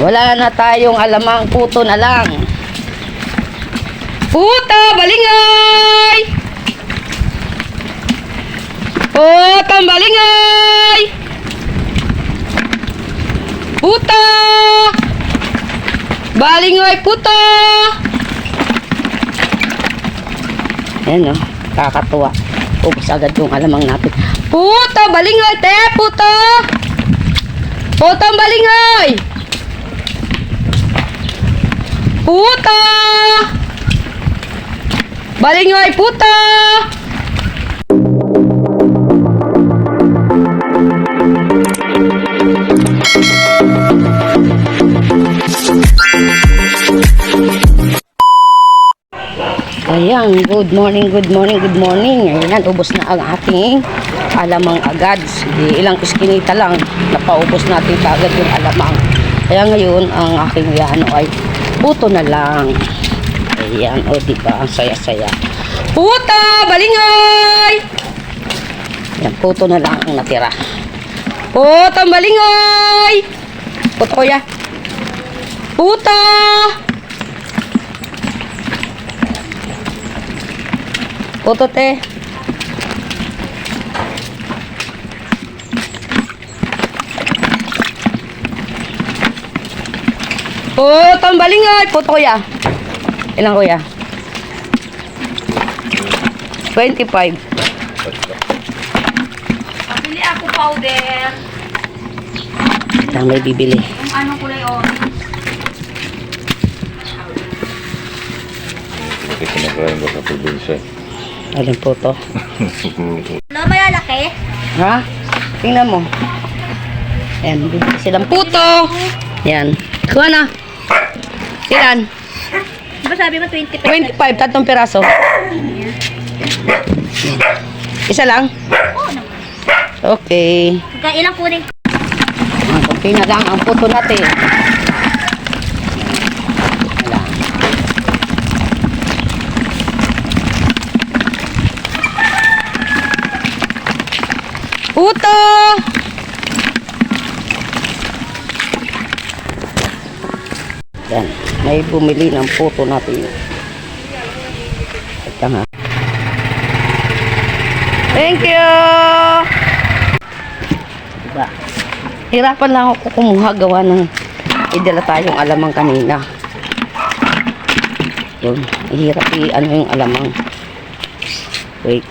Wala na tayong alamang puto na lang. Puto, balingay! Puto, balingay! Puto! Balingay, puto! Ayan o, kakatuwa. Ubus agad yung alamang natin. Puto, balingay, te, puto! Puto, balingay! Puto! Balingay, puto! Ayan, good morning, good morning, good morning. Ayan, ubos na ang ating alamang agad. Sige, ilang iskinita lang, napaubos natin kaagad yung alamang. Kaya ngayon, ang aking ano ay puto na lang. Ayan, o diba, ang saya-saya. Puto! Balingay! Ayan, puto na lang ang natira. Puto, balingay! Puto, kuya. Puto! Puto, te. Puto, ang balingay. Puto, kuya. Ilang, kuya? 25. Pabili ako powder. Lang may bibili. Yung ano kulay orange. Kasi kinakain ko sa probinsya. Alin po to? No, malalaki. Ha? Tingnan mo. Ayan, silang puto. Yan. Kuha na. Ilan? Di ba sabi mo 25? 25, tatlong piraso. Isa lang? Oo naman. Okay. Kaya ilang kunin ko? Ang kunti na lang ang puto natin. Wala. Puto! Yan. May bumili ng puto natin. Ito nga. Thank you! Diba? Hirapan lang ako kumuha gawa ng idala tayong alamang kanina. Yun, hirap i ano yung alamang. Wait.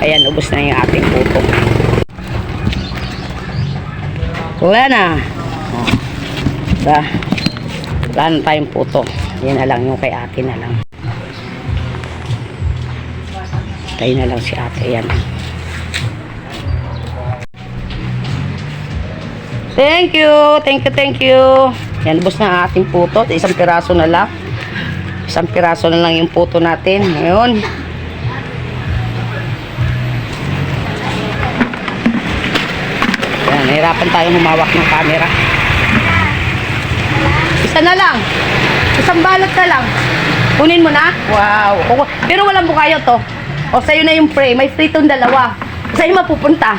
Ayan, ubos na yung ating puto. Wala na. Diba? Wala na tayong puto. Yan na lang yung kay ate na lang. Tayo na lang si ate. Ayan. Thank you, thank you, thank you. Yan, ubos na ating puto. Isang piraso na lang. Isang piraso na lang yung puto natin. Ngayon. Yan, nahirapan tayo humawak ng camera. Isa na lang. Isang balot na lang. Kunin mo na? Wow. Kuku- Pero walang bukayo to. O sa'yo na yung free. May free tong dalawa. Sa'yo mapupunta.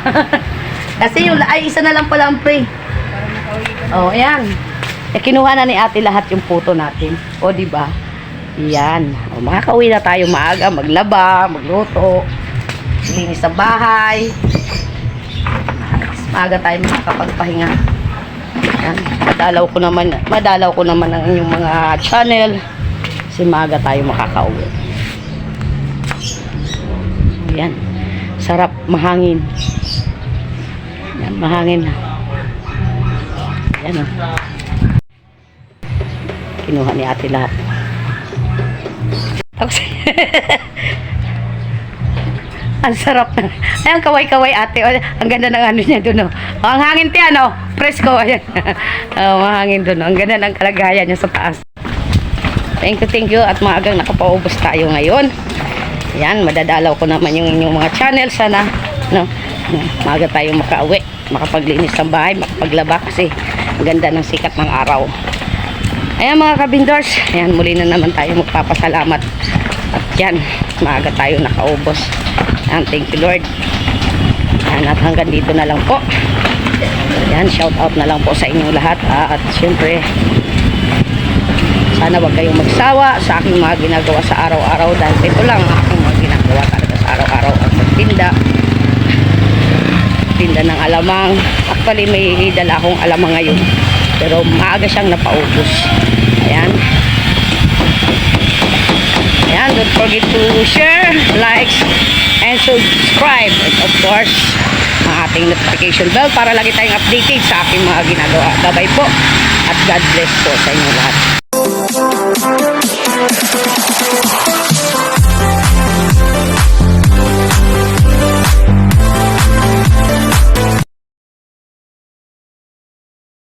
Kasi yung, ay, isa na lang pala ang free. Oh, ayan. Eh, kinuha na ni ate lahat yung puto natin. O, di ba? Yan. O, makakauwi na tayo maaga, maglaba, magluto, linis sa bahay. Maaga tayo makakapagpahinga. Yan. Madalaw ko naman, madalaw ko naman ang inyong mga channel. Kasi maaga tayo makakauwi. Yan. Sarap, mahangin. Yan, mahangin na. Yan o. Kinuha ni ate lahat. Tapos, ang sarap na. Ayan, kaway-kaway ate. Ang ganda ng ano niya doon. Oh. Ang hangin ti ano, presko. Ayan. oh, mahangin doon. Ang ganda ng kalagayan niya sa taas. Thank you, thank you. At maagang nakapaubos tayo ngayon. Yan, madadalaw ko naman yung inyong mga channel. Sana, no, no maaga tayo makauwi. Makapaglinis ng bahay, makapaglaba kasi ang ganda ng sikat ng araw. Ayan mga kabindors, ayan muli na naman tayo magpapasalamat. At yan, maaga tayo nakaubos. Ayan, thank you Lord. Ayan, at hanggang dito na lang po. Yan, shout out na lang po sa inyo lahat. Ah, at syempre, sana wag kayong magsawa sa aking mga ginagawa sa araw-araw dahil ito lang ang aking mga ginagawa talaga sa araw-araw at magtinda. Tinda ng alamang. Actually, may dala akong alamang ngayon. Pero maaga siyang napaubos. Ayan. Ayan, don't forget to share, like, and subscribe and of course ang ating notification bell para lagi tayong updated sa aking mga ginagawa. Gabay po at God bless po sa inyo lahat.